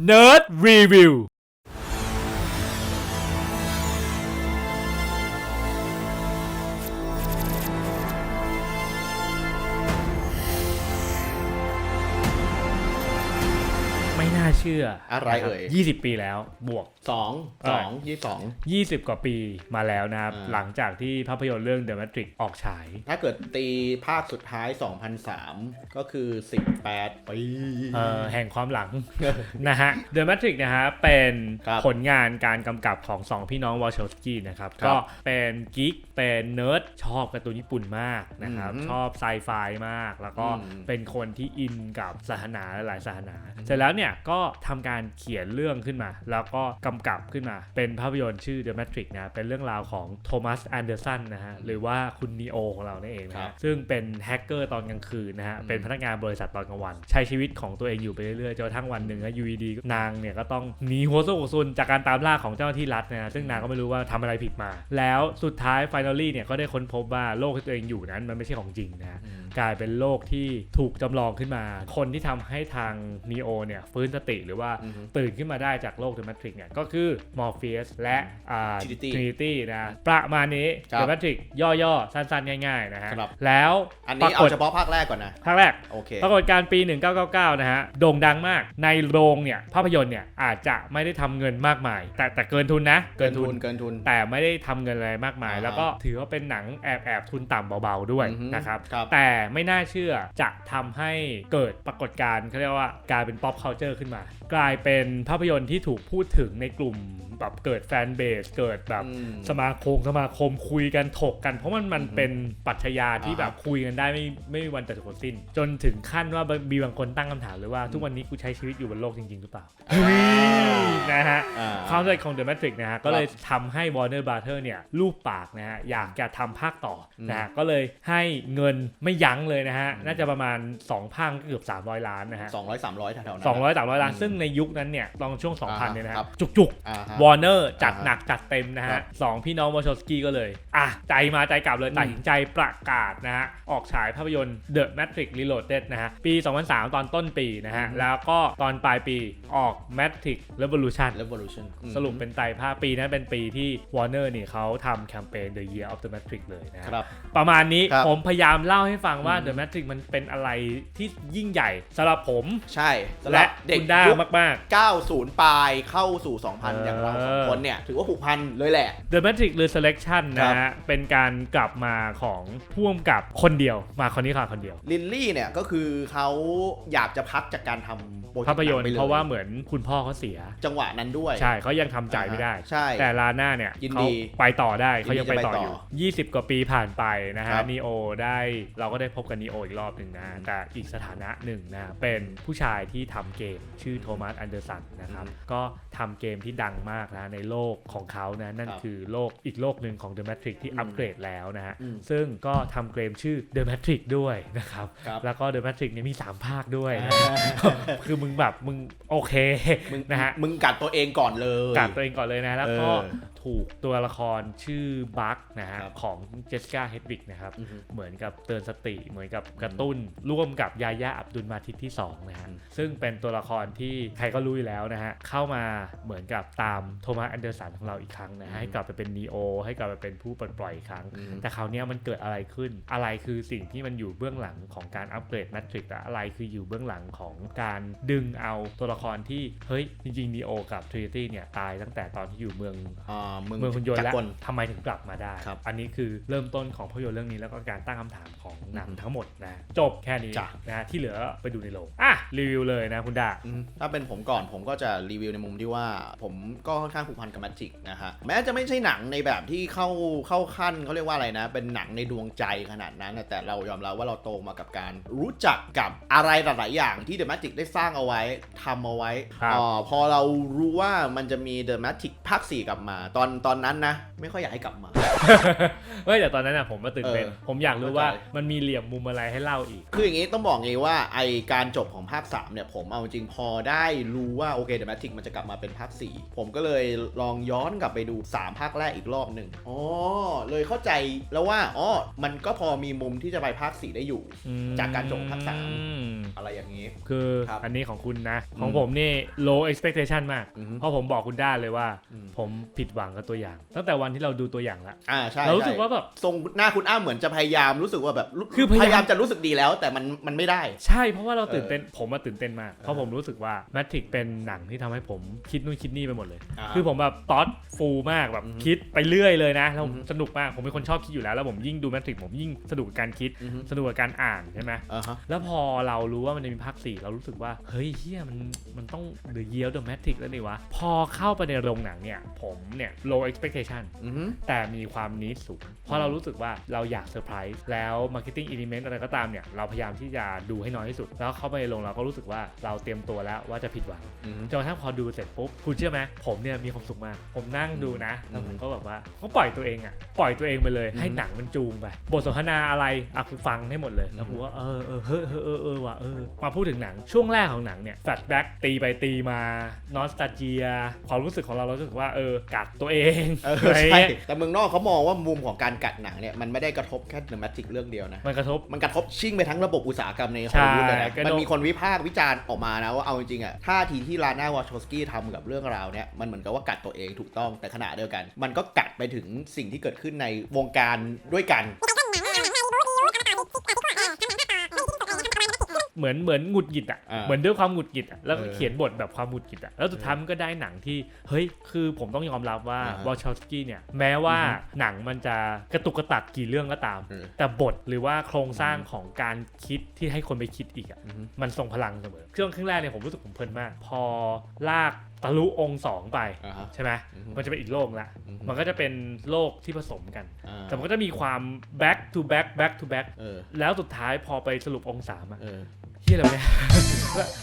Nerd Review เชื่ออะไรเอ่ยยี่สิบปีแล้วบวกสองเออสองยี่สอง20กว่าปีมาแล้วนะครับอ่าหลังจากที่ภาพยนตร์เรื่อง The Matrix ออกฉาย ถ้าเกิดตีภาคสุดท้าย 2003 ก็คือ 18ปีเอ่อแห่งความหลังนะฮะ The Matrix นะฮะ เป็นครับผลงานการกำกับของสองพี่น้องวอช o สกี้นะครับครับ ก็เป็นกิ๊กเป็นเนิร์ดชอบการ์ตูนญี่ปุ่นมากนะครับอืมชอบไซไฟมาก แล้วก็อืมเป็นคนที่อินกับศาสนาหลายๆศาสนาเสร็จแล้วเนี่ยก็ทำการเขียนเรื่องขึ้นมา แล้วก็กำกับขึ้นมา เป็นภาพยนตร์ชื่อ The Matrix นะเป็นเรื่องราวของโทมัสแอนเดอร์สันนะฮะหรือว่าคุณนีโอของเรานั่นเองนะครัฮะบซึ่งเป็นแฮกเกอร์ตอนกลางคืนนะฮะอืมเป็นพนักงานบริษัทตอนกลางวัน ใช้ชีวิตของตัวเองอยู่ไปเรื่อยๆจนกระทั่งวันหนึ่งนะอยูดีๆนางเนี่ยก็ต้องหนีหัวโซ่หัวซุนจากการตามล่าของเจ้าหน้าที่รัฐนะฮะซึ่งนางก็ไม่รู้ว่าทำอะไรผิดมา แล้วสุดท้ายฟิแนลลี่เนี่ยก็ได้ค้นพบว่าโลกที่ตัวเองอยู่นั้นมันไม่ใช่ของจริงนะฮะกลายเป็นโลกที่ถูกจำลองขึ้นมา คนที่ทำให้ทางนีโอเนี่ยฟื้นสติหรือว่าอือฮึตื่นขึ้นมาได้จากโลกเดอะแมทริกเนี่ยก็คือมอร์ฟีสและอ่า Trinity ทรินิตี้นะประมาณนี้ครับเดอะแมทริกย่อๆ สั้นๆ ง่ายๆนะฮะครับแล้วอันปนี้ราเอากฏเฉพาะภาคแรกก่อนนะ ภาคแรกโอเคปรากฏการณ์ปี 1999 นะฮะโด่งดังมากในโรงเนี่ยภาพยนตร์เนี่ยอาจจะไม่ได้ทำเงินมากมาย แต่แต่เกินทุนนะ เกินทุนเกินทุน แต่ไม่ได้ทำเงินอะไรมากมายอ่าฮะแล้วก็ถือว่าเป็นหนังแอบแอบทุนต่ำเบาๆด้วยอือฮึนะครับครับแต่ไม่น่าเชื่อจะทำให้เกิดปรากฏการณ์เขาเรียกว่ากลายเป็น pop culture ขึ้นมากลายเป็นภาพยนตร์ที่ถูกพูดถึงในกลุ่มแบบเกิดแฟนเบสเกิดแบบอืมสมาคมสมาคมคุยกันถกกัน เพราะมันมันอือฮึเป็นปรัชญาที่อ่าฮะแบบคุยกันได้ไม่ไม่มีวันแต่จบสิ้น จนถึงขั้นว่ามีบางคนตั้งคำถามเลยว่าทุกวันนี้กูใช้ชีวิตอยู่บนโลกจริง ๆ หรือเปล่านะฮะอ่าความสำเร็จของ The Matrix นะฮะก็เลยทำให้ Warner Brother เนี่ยรูปปากนะฮะอยากจะทำภาคต่ออมนะฮะก็เลยให้เงินไม่ยั้งเลยนะฮะอืมน่าจะประมาณ 2 ภาคก็เกือบ300 ล้านนะฮะสองร้อยสามร้อยแถวๆนั้น200 300ล้านอืมซึ่งในยุคนั้นเนี่ยตอนช่วงอ่า2000 เนี่ยนะฮะครับจุกอ่าฮะๆ Warner จัดอ่าฮะหนักจัดเต็มนะครัฮะบ สองพี่น้องวอช o สกี้ก็เลย อะ ใจมาใจกลับเลยอืมตัดสินใจประกาศนะฮะ ออกฉายภาพยนตร์ The Matrix Reloaded นะฮะ ปี 2003 ตอนต้นปีนะฮะ แล้วก็ตอนปลายปีออก Matrix Revolution Revolution อืมสรุปเป็นไตรภาคปีนั้นเป็นปีที่ Warner นี่เขาทำแคมเปญ The Year of the Matrix เลยนะฮะ ครับ ประมาณนี้ครับผมพยายามเล่าให้ฟังว่า อืม The Matrix มันเป็นอะไรที่ยิ่งใหญ่สำหรับผม ใช่สำหและรับเด็กคุณด้ายุคมาก90 ปลายเข้าสู่ 2,000 อย่างเราสองคนเนี่ย ถือว่าผูกพันเลยแหละๆ The Matrix Resurrection นะฮะ เป็นการกลับมาของพ่วงกับคนเดียว มาคนนี้ค่ะคนเดียว ลินลี่เนี่ยก็คือเขาอยากจะพักจากการทำโปรเจกต์ภาพยนตหร์งไปลเพราะว่าเหมือนคุณพ่อเขาเสีย จังหวะนั้นด้วย ใช่เขายังทำใจไม่ได้ใช่แต่ลาน่าเนี่ยยินเขาดีไปต่อได้เขายังไปต่อยินดีจะไปต่อออยู่ 20 กว่าปีผ่านไปนะคฮะรับนีโอได้เราก็ได้พบกับนีโออีกรอบหนึ่งนะแต่อีกสถานะหนึ่งนะเป็นผู้ชายที่ทำเกมชื่อโทมัสอันเดอร์สันนะครับ ก็ทำเกมที่ดังมากนะในโลกของเขานะนั่นครับคือโลกอีกโลกหนึ่งของ The Matrix ที่อืมอัปเกรดแล้วนะฮะอืมซึ่งก็ทำเกมชื่อ The Matrix ด้วยนะครับครับ แล้วก็ The Matrix เนี่ยมี 3 ภาคด้วยนะคือมึงแบบมึงโอเคมึงนะฮะมึงกัดตัวเองก่อนเลยกัดตัวเองก่อนเลยนะแล้วก็เออถูกตัวละครชื่อบัคนะฮะครับของเจส s าเฮดวิกนะครับ อือฮึเหมือนกับเตือนสติ เหมือนกับกระตุ้นร่วมกับยาย่าอับดุลมาทิตที่2นะฮะอืม ซึ่งเป็นตัวละครที่ใครก็รู้อยู่แล้วนะฮะ เข้ามาเหมือนกับตามโทมัสแอนเดอร์สันของเราอีกครั้งนะฮะให้กลับไปเป็นนีโอให้กลับไปเป็นผู้ปลดปล่อยอีกครั้ง อืม แต่คราวเนี้ยมันเกิดอะไรขึ้น อะไรคือสิ่งที่มันอยู่เบื้องหลังของการอัปเกรดแมทริกอะอะไรคืออยู่เบื้องหลังของการดึงเอาตัวละครที่ เฮ้ย จริงๆนีโอกับทริตี้เนี่ย ตายตั้งแต่ตอนที่อยู่เมืองอ่ามึงเมืองคุณยนต์จัแล้วกรกลทำไมถึงกลับมาได้ครับอันนี้คือเริ่มต้นของภาพยนตร์เรื่องนี้แล้วก็การตั้งคำถามของหนังอืมทั้งหมดนะจบแค่นี้จ้ะนะฮะที่เหลือไปดูในโรงอะรีวิวเลยนะคุณดาอืมถ้าเป็นผมก่อนผมก็จะรีวิวในมุมที่ว่า ผมก็ค่อนข้างผูกพันกับแมจิกนะฮะแม้จะไม่ใช่หนังในแบบที่เข้าเข้าขั้นเขาเรียกว่าอะไรนะ เป็นหนังในดวงใจขนาดนั้นนะแต่เรายอมรับว่าเราโตมากับการรู้จักกับอะไรหลาย ๆ อย่างที่ The Magic ได้สร้างเอาไว้ทำเอาไว้ครับเออพอเรารู้ว่ามันจะมี The Magic ภาค4กลับมาตอนอนตอนนั้นนะ ไม่ค่อยอยากให้กลับมา เฮ้ยแต่ตอนนั้นอะผมมาตื่นเต้น เออผมอยากรู้ว่าเข้าใจ มันมีเหลี่ยมมุมอะไรให้เล่าอีก คืออย่างนี้ต้องบอกงี้ว่าไอการจบของภาค 3 เนี่ย ผมเอาจริงพอได้รู้ว่า โอเคเดอะแมทริกมันจะกลับมาเป็นภาค 4 ผมก็เลยลองย้อนกลับไปดู 3 ภาคแรกอีกรอบหนึ่งอ๋อ เลยเข้าใจแล้วว่าอ๋อมันก็พอมีมุมที่จะไปภาค 4 ได้อยู่จากการจบภาคสามอืมอะไรอย่างนี้ คือครับอันนี้ของคุณนะ ของอืมผมนี่ low expectation มาก อือฮึเพราะผมบอกคุณได้เลยว่า อืม ผมผิดหวังกับตัวอย่าง ตั้งแต่วันที่เราดูตัวอย่างแล้วอ่าใช่เรารู้สึกใช่ว่าแบบ ทรงหน้าคุณอ้าเหมือนจะพยายามรู้สึกว่าแบบรู้คือพยายามพยายามจะรู้สึกดีแล้ว แต่มันมันไม่ได้ ใช่เพราะว่าเราตื่นเต้นผมมาตื่นเต้นมาก เพราะผมรู้สึกว่า Matrix เป็นหนังที่ทำให้ผมคิดนู่นคิดนี่ไปหมดเลย อ่าคือผมแบบตอสฟูมากแบบอือฮึคิดไปเรื่อยเลยนะแล้วผมอือฮึสนุกมากผมเป็นคนชอบคิดอยู่แล้ว แล้วผมยิ่งดู Matrix ผมยิ่งสนุกกับการคิด อือฮึ สนุกกับการอ่านใช่ไหมอ่าฮะ แล้วพอเรารู้ว่ามันจะมีภาค4เรารู้สึกว่าเฮ้ยเฮียมันมันต้อง The Year of the Matrix แล้วนี่วะพอเข้าไปในโรงหนังเนี่ยผมเนี่ย low expectation อือฮึแต่มีความนิดสูง เพราะเรารู้สึกว่าเราอยากเซอร์ไพรส์แล้ว marketing element อะไรก็ตามเนี่ย เราพยายามที่จะดูให้น้อยที่สุด แล้วเข้าไปในโรงเราก็รู้สึกว่าเราเตรียมตัวแล้วว่าจะผิดหวังอือฮึจนกระทั่งพอดูเสร็จปุ๊บคุณเชื่อไหมผมเนี่ยมีความสุขมาก ผมนั่งดูนะแล้วผมอืมก็แบบว่าก็ปล่อยตัวเองอะปล่อยตัวเองไปเลยอืมให้หนังมันจูงไปบทสนทนาอะไรอะคือฟังให้หมดเลยแล้วผมว่าเออเออเฮ้ยเฮ้ยเออเออว่ะเออมาพูดถึงหนังช่วงแรกของหนังเนี่ยแฟลชแบ็กตีไปตีมานอสตาเจียความรู้สึกของเราเรารู้สึกว่าเออกัดตัวเองเอออะไรใช่เงี้ยแต่เมืองนอกเขามองว่ามุมของการกัดหนังเนี่ยมันไม่ได้กระทบแค่เดอะแมทริกเรื่องเดียวนะ มันกระทบ มันกระทบชิ่งไปทั้งระบบอุตสาหกรรมในฮใช่อลลีวูดเลยนะกระโดดมันมีคนวิพากษ์วิจารณ์ออกมานะว่าเอาจริงๆอะท่าทีที่ลาน่าวาชอสกี้ทำกับเรื่องราวเนี่ยมันเหมือนกับว่ากัดตัวเองถูกต้องแต่ขณะเดียวกัน มันก็กัดไปถึงสิ่งที่เกิดขึ้นในวงการด้วยกัน เหมือนเหมือนหงุดหงิดอะอ่าเหมือนด้วยความหงุดหงิดอะแล้วก็เออเขียนบทแบบความหงุดหงิดอะแล้วสุดท้ายมันก็ได้หนังที่เฮ้ยคือผมต้องยอมรับว่าอ่าฮะวอลชอสกี้เนี่ยแม้ว่าอือฮึหนังมันจะกระตุกกระตักกี่เรื่องก็ตามเออแต่บทหรือว่าโครงสร้างอืมของการคิดที่ให้คนไปคิดอีกอะ อือฮึ มันทรงพลังเสมอช่วงครึ่งแรกเนี่ยผมรู้สึกผมเพลินมาก พอลากตะลุองค์สองไป อ่าฮะใช่ไหมอือฮึมันจะเป็นอีกโลกละ อือฮึ มันก็จะเป็นโลกที่ผสมกัน อ่าแต่มันก็จะมีความ back to back back to back เออแล้วสุดท้ายพอไปสรุปองค์สามอะเออเฮียอะไรวะเนี่ย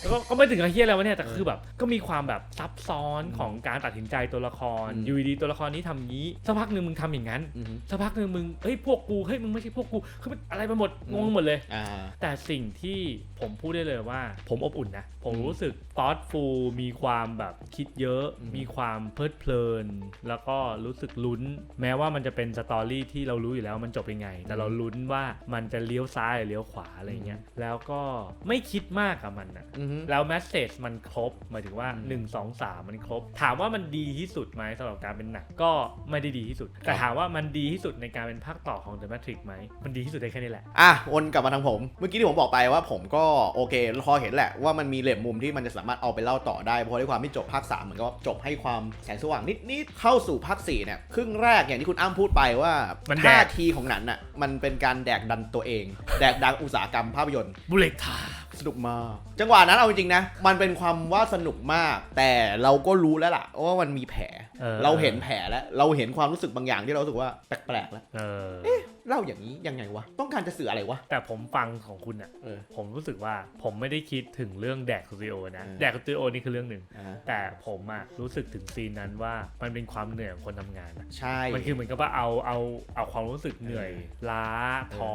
แล้วก็ก็ไม่ถึงกับเฮียอะไรวะเนี่ย แต่คือแบบก็มีความแบบซับซ้อนของการตัดสินใจตัวละครอืม อยู่ดีๆตัวละครนี้ทำงี้สักพักหนึ่งมึงทำอย่างนั้นอือฮึ สักพักหนึ่งมึงเฮ้ยพวกกูเฮ้ยมึงไม่ใช่พวกกูคือมันอะไรไปหมดอืงมงหมดเลย อ่า แต่สิ่งที่ผมพูดได้เลยว่า ผมอบอุ่นนะผมอืมรู้สึก thoughtful มีความแบบคิดเยอะอืมมีความเพลิดเพลิน แล้วก็รู้สึกลุ้น แม้ว่ามันจะเป็นสตอรี่ที่เรารู้อยู่แล้วมันจบยังไง แต่เราลุ้นว่ามันจะเลี้ยวซ้ายหรือเลี้ยวขวาอะไรเงี้ยแล้วก็ไม่คิดมากกับมันอะอือฮึแล้วแมสเซจมันครบหมายถึงว่าอืม1 2 3 มันครบ ถามว่ามันดีที่สุดไหมสำหรับการเป็นหนังก็ไม่ได้ดีที่สุด แต่ถามว่ามันดีที่สุดในการเป็นภาคต่อของ The Matrix ไหมมันดีที่สุดได้แค่นี้แหละอะวนกลับมาทางผม เมื่อกี้ที่ผมบอกไปว่าผมก็โอเคพอเห็นแหละว่ามันมีเหลี่ยมมุมที่มันจะสามารถเอาไปเล่าต่อได้เพราะด้วยความที่จบภาค3เหมือนกับว่าจบให้ความแสงสว่างนิดๆเข้าสู่ภาค4เนี่ยครึ่งแรกอย่างที่คุณอ้ำพูดไปว่ามันแดกท่าทีของหนังน่ะมันเป็นการแดกดันตัวเอง แดกดันอุตสาหกรรมภาพยนตร์ บุเล็กทา สนุกมาก จังหวะนั้นเอาจริงๆนะ มันเป็นความว่าสนุกมาก แต่เราก็รู้แล้วล่ะว่ามันมีแผลออ เราเห็นแผลแล้ว เราเห็นความรู้สึกบางอย่างที่เรารู้สึกว่าแปลกๆแล้ว เออ เเล่าอย่างนี้ยังไงวะ ต้องการจะสื่ออะไรวะ แต่ผมฟังของคุณอะออ ผมรู้สึกว่าผมไม่ได้คิดถึงเรื่องแดกสตูดิโอนะออ แดกสตูดิโอนี่คือเรื่องหนึ่ง อ่แต่ผมอะรู้สึกถึงซีนนั้นว่ามันเป็นความเหนื่อยของคนทำงานใช่ มันคือเหมือนกับว่าเอาเอาเอาความรู้สึกเหนื่อย ล้าท้อ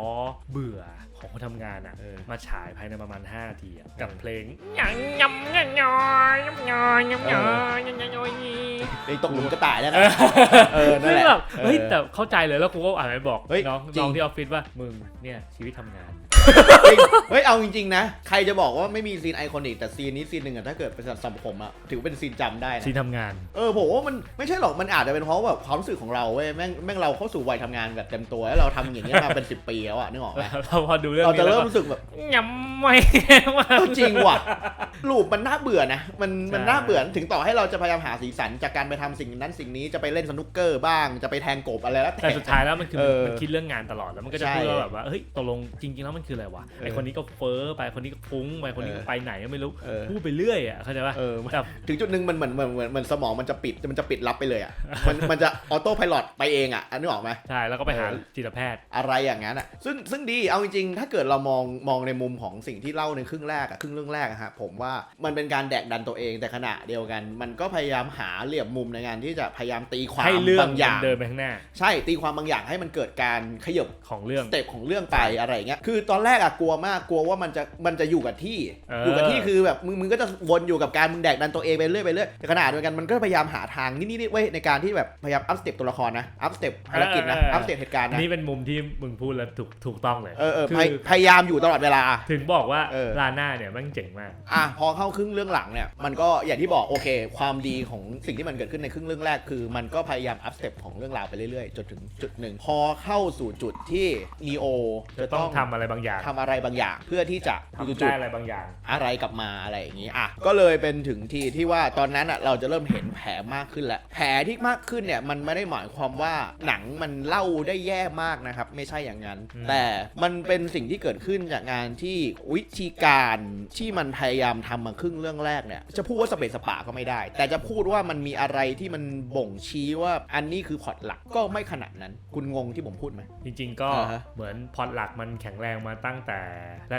เบื่อของคนทำงานอะออ มาฉายภายในประมาณ5นาทีอะกับเพลง nhầm nhầm nhầm nhòi nhầm ยำยำ nhầm nhòi nhầm nhòi ไอ้ตกหลุมก็ตายแล้วนะเออนั่นซึ่งแหละแบบเฮ้ยแต่เข้าใจเลยแล้วกูก็อ่านไปบอกเยน้อน้องที่ออฟฟิศว่ามึงเนี่ยชีวิตทำงาน จริงเฮ้ยเอาจริงๆนะ ใครจะบอกว่าไม่มีซีนไอคอนิกแต่ซีนนี้ซีนหนึ่งอะถ้าเกิดเป็นสำหรับผมอะถือเป็นซีนจำได้นะ ซีนทำงาน เออผมว่ามันไม่ใช่หรอกมันอาจจะเป็นเพราะแบบความรู้สึกของเราเว้ยแม่งแม่งเราเข้าสู่วัยทำงานแบบเต็มตัวแล้วเราทำอย่างนี้ยมาเป็น 10 ปีแล้วอะนึกออกไหมเราพอดูเรื่องเรานี้จะแล้วเริ่มก็รู้สึกแบบยำไม่มาเออจริงว่ะรูปมันน่าเบื่อนะมันมันใช่ น่าเบื่อถึงต่อให้เราจะพยายามหาสีสันจากการไปทำสิ่งนั้นสิ่งนี้จะไปเล่นสนุกเกอร์บ้างจะไปแทงกบอะไรแล้วแต่สุดท้ายแล้วมันคือเออมันคิดเรื่องงานตลอดแล้วมันก็จะใช่ พูดว่าแบบว่าเฮ้ยตกลงจริง ๆ แล้วมันคือคืออะไรวะเออไอคนนี้ก็เฟ้อไปคนนี้ก็ฟุ้งไปคนนี้ก็เออไปไหนก็ไม่รู้เออพูดไปเรื่อยอะเข้าใจปะเออแต่ถึงจุดหนึ่งมันเหมือนเหมือนเหมือนเหมือนสมองมันจะปิดมันจะปิดรับไปเลยอะมันมันจะออโต้พายロไปเองอะอันนี้ออกไหมใช่แล้วก็ไปหาเออจิตแพทย์อะไรอย่างนั้นอะซึ่งซึ่งดีเอาจริงๆถ้าเกิดเรามองมองในมุมของสิ่งที่เล่าในครึ่งแรกอะครึ่งเรื่องแรกอะฮะผมว่ามันเป็นการแดกดันตัวเองแต่ขณะเดียวกัน มันก็พยายามหาเหลี่ยมมุมในการที่จะพยายามตีความให้เรื่องบางอย่างมันเดินไปข้างหน้าใช่ตีความบางอย่างให้มันเกิดการขยบของเรื่องสเต็ปของเรื่องไปอะไรอย่างเงี้ยคือตอนแรกอะกลัวมากกลัวว่ามันจะมันจะอยู่กับที่ เอออ อยู่กับที่คือแบบมึงมึงก็จะวนอยู่กับการมึงแดกดันตัวเองไปเรื่อยไปเรื่อยแต่ขณะเดียวกันมันก็พยายามหาทางนิดๆเว้ยในการที่แบบพยายามอัพสเต็ปตัวละครนะอัพสเต็ปภารกิจนะอัพสเต็ปเหตุการณ์อันนะนี้เป็นมุมที่มึงพูดแล้วถูกถูกต้องเลยเออเออคืพยพยายามอยู่ตลอดเวลา ถึงบอกว่าเออ ลาน่าเนี่ยแมันเจ๋งมาก อะพอเข้าครึ่งเรื่องหลังเนี่ยมันก็อย่างที่บอกโอเค ความดีของสิ่งที่มันเกิดขึ้นในครึ่งเรื่องแรกคือ มันก็พยายามอัพสเต็ปของเรื่องราวไปเรื่อยๆจนถึงจุดหนึ่งพอเข้าสู่จุดที่นีโอจะต้องทำอะไรบางอย่างทำอะไรบางอย่าง เพื่อที่จะทำจุได้ดอะไรบางอย่าง ๆอะไรกลับมาอะไรอย่างนี้อะก็เลยเป็นถึงทีที่ว่าตอนนั้นอะเราจะเริ่มเห็นแผลมากขึ้นแล้วแผลที่มากขึ้นเนี่ยมันไม่ได้หมายความว่าหนังมันเล่าได้แย่มากนะครับ ไม่ใช่อย่างนั้น อืม แต่มันเป็นสิ่งที่เกิดขึ้นจากงานที่วิธีการที่มันพยายามทำมาครึ่งเรื่องแรกเนี่ยจะพูดว่าสเปซสปะก็ไม่ได้ แต่จะพูดว่ามันมีอะไรที่มันบ่งชี้ว่าอันนี้คือพล็อตหลักก็ไม่ขนาดนั้น คุณงงที่ผมพูดไหม จริงๆก็อ่าฮะ เหมือนพล็อตหลักมันแข็งแรงมาตั้งแต่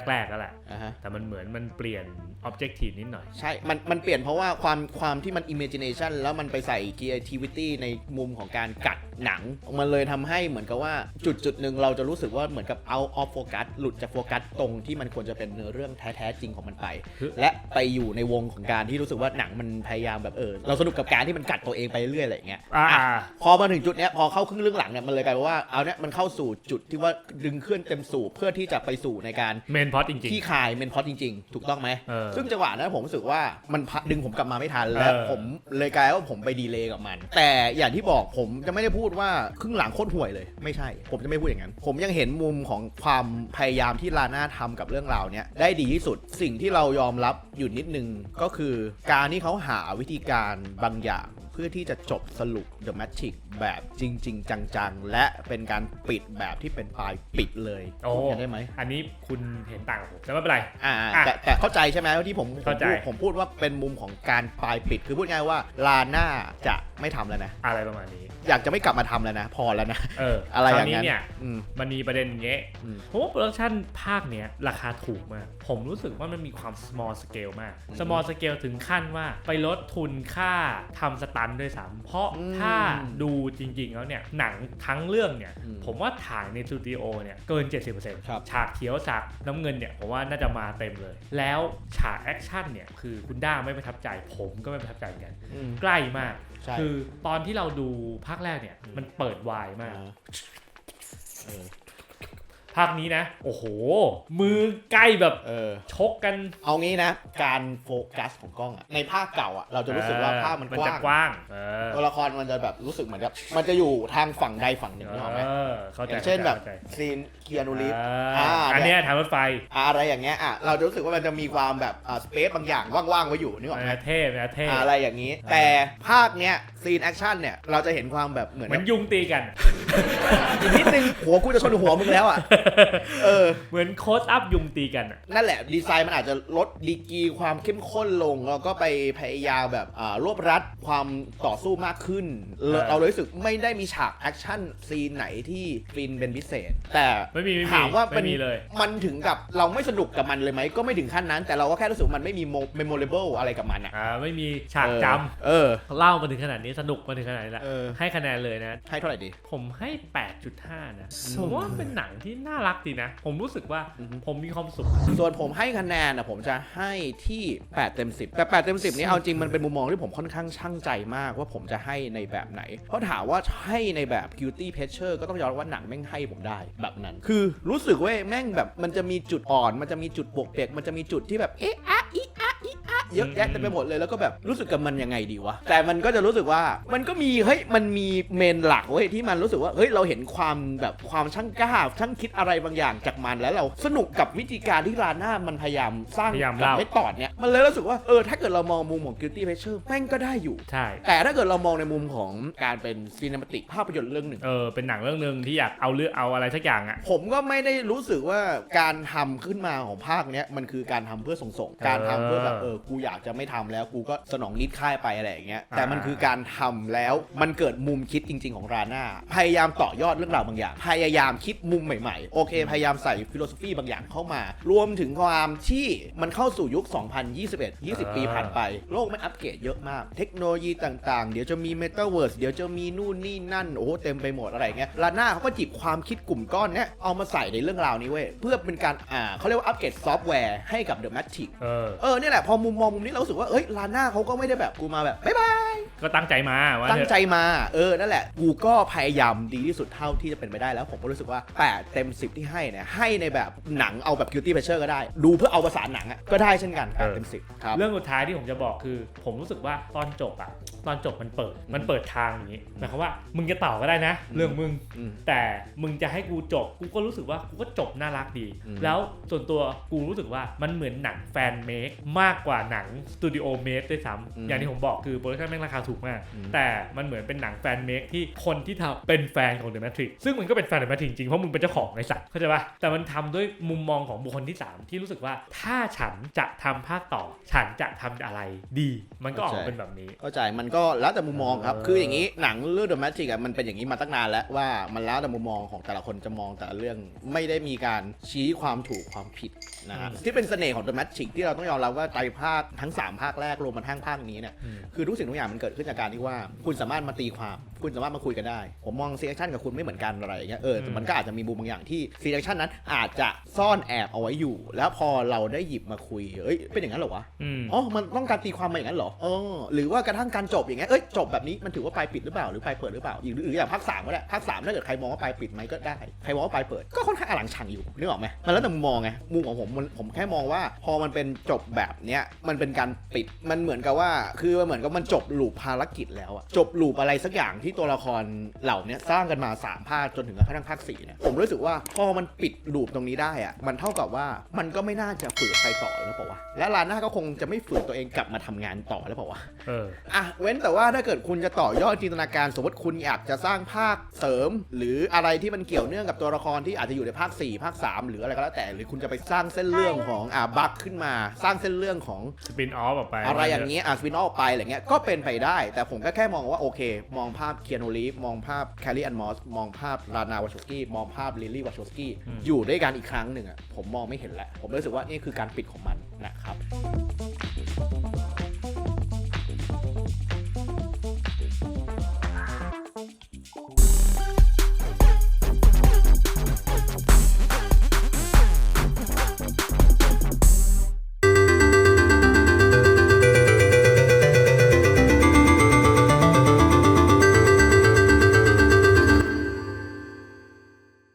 แรกๆแล้วแหละ อ่าฮะ แต่มันเหมือนมันเปลี่ยน objective นิดหน่อย ใช่ มัน มันเปลี่ยนเพราะว่าความ ความที่มัน imagination แล้วมันไปใส่ creativity ในมุมของการกัดหนัง มันเลยทำให้เหมือนกับว่าจุดจุดหนึ่งเราจะรู้สึกว่าเหมือนกับ out of focus หลุดจากโฟกัสตรงที่มันควรจะเป็นเนื้อเรื่องแท้ๆจริงของมันไป คือ และไปอยู่ในวงของการที่รู้สึกว่าหนังมันพยายามแบบเออ เราสนุกกับการที่มันกัดตัวเองไปเรื่อยอะไรอย่างเงี้ย อ่าอะพอมาถึงจุดเนี้ยพอเข้าครึ่งเรื่องหลังเนี่ยมันเลยกลายเป็นว่าเอาเนี้ยมันเข้าสู่จุดที่ว่าดึงเคลื่อนเต็มสูบเพื่อที่จะไปสู่ในการเมนพล็อตจริง ที่คายเมนพอดจริง ๆ ถูกต้องไหม เออซึ่งจังหวะนั้นผมรู้สึกว่ามันพะดึงผมกลับมาไม่ทันแล้ว เออ ผมเลยกลายว่าผมไปดีเลย์กับมัน แต่อย่างที่บอกผมจะไม่ได้พูดว่าครึ่งหลังโคตรห่วยเลย ไม่ใช่ ผมจะไม่พูดอย่างนั้น ผมยังเห็นมุมของความพยายามที่ลาน่าทำกับเรื่องราวเนี้ยได้ดีที่สุด สิ่งที่เรายอมรับอยู่นิดนึงก็คือการที่เขาหาวิธีการบางอย่าง เพื่อที่จะจบสรุป The Magic แบบจริง ๆ จังๆ และเป็นการปิดแบบที่เป็นปลายปิดเลยโอ้คุณเห็นได้ไหมอันนี้คุณเห็นต่างกับผมแต่ไม่เป็นไรอ่าอะแต่แต่เข้าใจใช่ไหมว่าที่ผมผมเข้าใจพูดผมพูดว่าเป็นมุมของการปลายปิด คือพูดง่ายว่าลาน่าจะไม่ทำแล้วนะ อะไรประมาณนี้ อยากจะไม่กลับมาทำแล้วนะ พอแล้วนะเอออะไรคอราวย่างนี้นั้นเนี่ยอืมมันมีประเด็นอย่างเงี้ยอืมผมว่าโปรดักชันภาคเนี้ยราคาถูกมาก ผมรู้สึกว่ามันมีความ small scale มากอืม small scale ถึงขั้นว่าไปลดทุนค่าทำสตันท์ด้วยซ้ำเพราะอืมถ้าดูจริงๆแล้วเนี่ยหนังทั้งเรื่องเนี่ยอืมผมว่าถ่ายในสตูดิโอเนี่ยเกิน 70%ครับฉากเขียวฉากน้ำเงินเนี่ยผมว่าน่าจะมาเต็มเลย แล้วฉากแอคชั่นเนี่ยคือคุณด้าไม่ประทับใจ ผมก็ไม่ประทับใจเหมือนกันอืมใกล้มากใช่คือตอนที่เราดูภาคแรกเนี่ยอืมมันเปิดวายมากอ่าเออ ภาคนี้นะ โอ้โห มือใกล้แบบเออ ชกกัน เอางี้นะ การโฟกัสของกล้องอะในภาคเก่าอะเราจะรู้สึกว่าภาพมันกจะว้างกว้างเออตัวละครมันจะแบบรู้สึกเหมือนกับมันจะอยู่ทางฝั่งใดฝั่งหนึ่งนึกออกไหมเออเข้าอใจย่างเช่นแบบข้าใจซีนเคียนูรีฟอ่าอ่าอันเนี้ยทางรถไฟอะไรอย่างเงี้ยอะเราจะรู้สึกว่ามันจะมีความแบบอ่าสเปซบางอย่างว่างๆไว้อยู่นึกออกไหมนะเท่นะเท่ อะไรอย่างนี้อ่าแต่ภาคเนี้ย ซีนแอคชั่นเนี่ยเราจะเห็นความแบบเหมือนเหมือนยุงตีกัน อีกนิดนึงหัวกูจะชนหัวมึงแล้วอะเออ เหมือนโคสอัพยุงตีกันอะ นั่นแหละดีไซน์มันอาจจะลดดีกรีความเข้มข้นลง แล้วก็ไปพยายามแบบอ่ารวบรัดความต่อสู้มากขึ้นเราเราเลยรู้สึกไม่ได้มีฉากแอคชั่นซีนไหนที่ฟินเป็นพิเศษ แต่ไม่มีไม่มีถามว่าไม่มีเลย มันถึงกับเราไม่สนุกกับมันเลยไหมก็ไม่ถึงขั้นนั้น แต่เราก็แค่รู้สึกว่ามันไม่มี memorable อะไรกับมันอะอ่าไม่มีฉากจเออำเล่ามาถึงขนาดนี้สนุกมาถึงขนาดนี้แล้วเออ ให้คะแนนเลยนะ ให้เท่าไหร่ดี ผมให้ 8.5 นะอืมผมว่าเป็นหนังที่น่ารักดีนะ ผมรู้สึกว่าอือฮึผมมีความสุข ส่วนผมให้คะแนนนะผมจะให้ที่ 8 เต็ม 10 แต่ 8 เต็ม 10 นี้เอาจริงมันเป็นมุมมองที่ผมค่อนข้างช่างใจมากว่าผมจะให้ในแบบไหน เพราะถามว่าให้ในแบบ guilty pleasure ก็ต้องยอมรับว่าหนังแม่งให้ผมได้แบบนั้น คือรู้สึกเว้ยแม่งแบบมันจะมีจุดอ่อน มันจะมีจุดบวกเปกมันจะมีจุดที่แบบเอ๊ะอะอีอะอีอะ เยอะแยะเต็มไปหมดเลยแล้วก็แบบรู้สึกกับมันยังไงดีวะแต่มันก็จะรู้สึกว่ามันก็มีเฮ้ยมันมีเมนหลักเว้ยที่มันรู้สึกว่าเฮ้ยเราเห็นความแบบความช่างกล้าช่างคิดอะไรบางอย่างจากมันแล้วเราสนุกกับวิธีการที่ลาน่ามันพยายามสร้างพยายามกับเล่าให้ตอดเนี่ยมันเลยรู้สึกว่าเออถ้าเกิดเรามองมุมของ guilty pleasure แม่งก็ได้อยู่ ใช่ แต่ถ้าเกิดเรามองในมุมของการเป็นซีนิมติกภาพยนตร์เรื่องหนึ่ง เออ เป็นหนังเรื่องหนึ่งที่อยากเอาเรื่องเอาอะไรสักอย่างอะ ผมก็ไม่ได้รู้สึกว่าการทำขึ้นมาของภาคเนี้ยมันคือการทำเพื่อส่งส่งๆการทำเพื่อแบบเออกูอยากจะไม่ทำแล้วกูก็สนองนิดค่ายไปอะไรอย่างเงี้ยแต่มันคือการทำแล้วมันเกิดมุมคิดจริง ๆของราน่าพยายามต่อยอดเรื่องราวบางอย่าง พยายามคิดมุมใหม่ๆ โอเค พยายามใส่ฟิโลโซฟีบางอย่างเข้ามารวมถึงความที่มันเข้าสู่ยุค 2021 20 ปีผ่านไป โลกมันอัปเกรดเยอะมาก เทคโนโลยีต่างๆ เดี๋ยวจะมีเมตาเวิร์สเดี๋ยวจะมีนู่นนี่นั่นโอ้โหเต็มไปหมดอะไรเงี้ยลาน่าเขาก็จิบความคิดกลุ่มก้อนเนี้ยเอามาใส่ในเรื่องราวนี้เว้ยเพื่อเป็นการอ่าเขาเรียกว่าอัปเกรดซอฟต์แวร์ให้กับ The Matrix เออเออเนี่ยแหละพอมุมมองมุมนี้เรารู้สึกว่าเอ้ยลาน่าเขาก็ไม่ได้แบบกูมาแบบบ๊ายบายก็ตั้งใจมาว่าตั้งเถอะใจมาเออนั่นแหละกูก็พยายามดีที่สุดเท่าที่จะเป็นไปได้แล้วผมก็รู้สึกว่า 8 เต็ม 10 ที่ให้เนี่ยให้ในแบบหนังเอาแบบ guilty pleasure ก็ได้ ดูเพื่อเอาประสานหนังอะก็ได้เช่นกัน8เต็ม 10 ครับ เรื่องสุดท้ายที่ผมจะบอกคือ ผมรู้สึกว่าตอนจบอะตอนจบมันเปิดมันเปิดทางอย่างนี้หมายความว่ามึงจะต่อก็ได้นะ เรื่องมึง อืม แต่มึงจะให้กูจบกูก็รู้สึกว่ากูก็จบน่ารักดี อืม แล้วส่วนตัวกูรู้สึกว่ามันเหมือนหนังแฟนเมคมากกว่าหนังสตูดิโอเมคด้วยซ้ำอย่างที่ผมบอกคือโปรดักชั่นแม่งราคาถูกมาก แต่มันเหมือนเป็นหนังแฟนเมคที่คนที่ทำเป็นแฟนของ The Matrix ซึ่งมันก็เป็นแฟน The Matrix จริงๆเพราะมึงเป็นเจ้าของไอ้สัตว์เข้าใจปะแต่มันทำด้วยมุมมองของบุคคลที่ 3 ที่รู้สึกว่าถ้าฉันจะทำภาคต่อ ฉันจะทำอะไรดี มันก็ออกมาเป็นแบบนี้เข้าใจมันก็แล้วแต่มุมมองครับเออคืออย่างนี้หนังเรื่อง The Magic อะมันเป็นอย่างนี้มาตั้งนานแล้วว่ามันแล้วแต่มุมมองของแต่ละคนจะมองแต่ละเรื่องไม่ได้มีการชี้ความถูกความผิดนะฮะที่เป็นเสน่ห์ของ The Magic ที่เราต้องยอมรับว่าไตรภาคทั้ง 3 ภาคแรกรวมมาทั้งภาคนี้เนี่ยอืมคือทุกสิ่งทุกอย่างมันเกิดขึ้นจากการที่ว่า คุณสามารถมาตีความ คุณสามารถมาคุยกันได้ ผมมองซีแอคชั่นกับคุณไม่เหมือนกันอะไรอย่างเงี้ยเออแต่มันก็อาจจะมีมุมบางอย่างที่ซีแอคชั่นนั้นอาจจะซ่อนแอบเอาไว้อยู่ แล้วพอเราได้หยิบมาคุยเอ้ยเป็นอย่างนั้นเหรอวะอืมอ๋อมันต้องการตีความมาอย่างนั้นเหรอเออหรือว่ากระทั่งการจบอย่างเงี้ยเอ้ยจบแบบนี้มันถือว่าปลายปิดหรือเปล่าหรือปลายเปิดหรือเปล่าอีกหรืออย่างภาคสามก็ได้ภาคสามถ้าเกิดใครมองว่าปลายปิดไหมก็ได้ใครมองว่าปลายเปิดก็ค่อนข้างอลังชังอยู่นึกออกไหมมันแล้วแต่มุมมองไงมุมของผมมันผมแค่มองว่า พอมันเป็นจบแบบเนี้ยมันเป็นการปิดมันเหมือนกับว่า คือมันเหมือนกับมันจบลูปภารกิจแล้วอะจบลูปอะไรสักอย่างที่ตัวละครเหล่าเนี้ยสร้างกันมาสามภาคจนถึงกระทั่งภาคสี่เนี่ยผมรู้สึกว่าพอมันปิดลูปตรงนี้ได้อะมันเท่ากับว่ามันก็ไม่น่าจะฝืนไปต่อแล้วเปล่าวะและลาน่าก็คงจะไม่ฝืนตัวเองกลับมาทำงานต่อแล้วเปล่าวะเอออะเว้นแต่ว่าถ้าเกิดคุณจะต่อยอดจินตนาการสมมติคุณอยากจะสร้างภาคเสริม หรืออะไรที่มันเกี่ยวเนื่องกับตัวละครที่อาจจะอยู่ในภาค 4 ภาค 3 หรืออะไรก็แล้วแต่ หรือคุณจะไปสร้างเส้นเรื่องของอ่าบัคขึ้นมา สร้างเส้นเรื่องของสปินออฟออกไปอะไรอย่างนี้อะสปินออฟไปอะไรเงี้ยก็เป็นไปได้ แต่ผมก็แค่มองว่าโอเค มองภาพเคียนูรีฟมองภาพแคลรี่แอนมอสมองภาพลานาวาชสกี้มองภาพลิลลี่วาชสกี้อยู่ด้วยกันอีกครั้งหนึ่งอะผมมองไม่เห็นแล้วผมรู้สึกว่านี่คือการปิดของมัน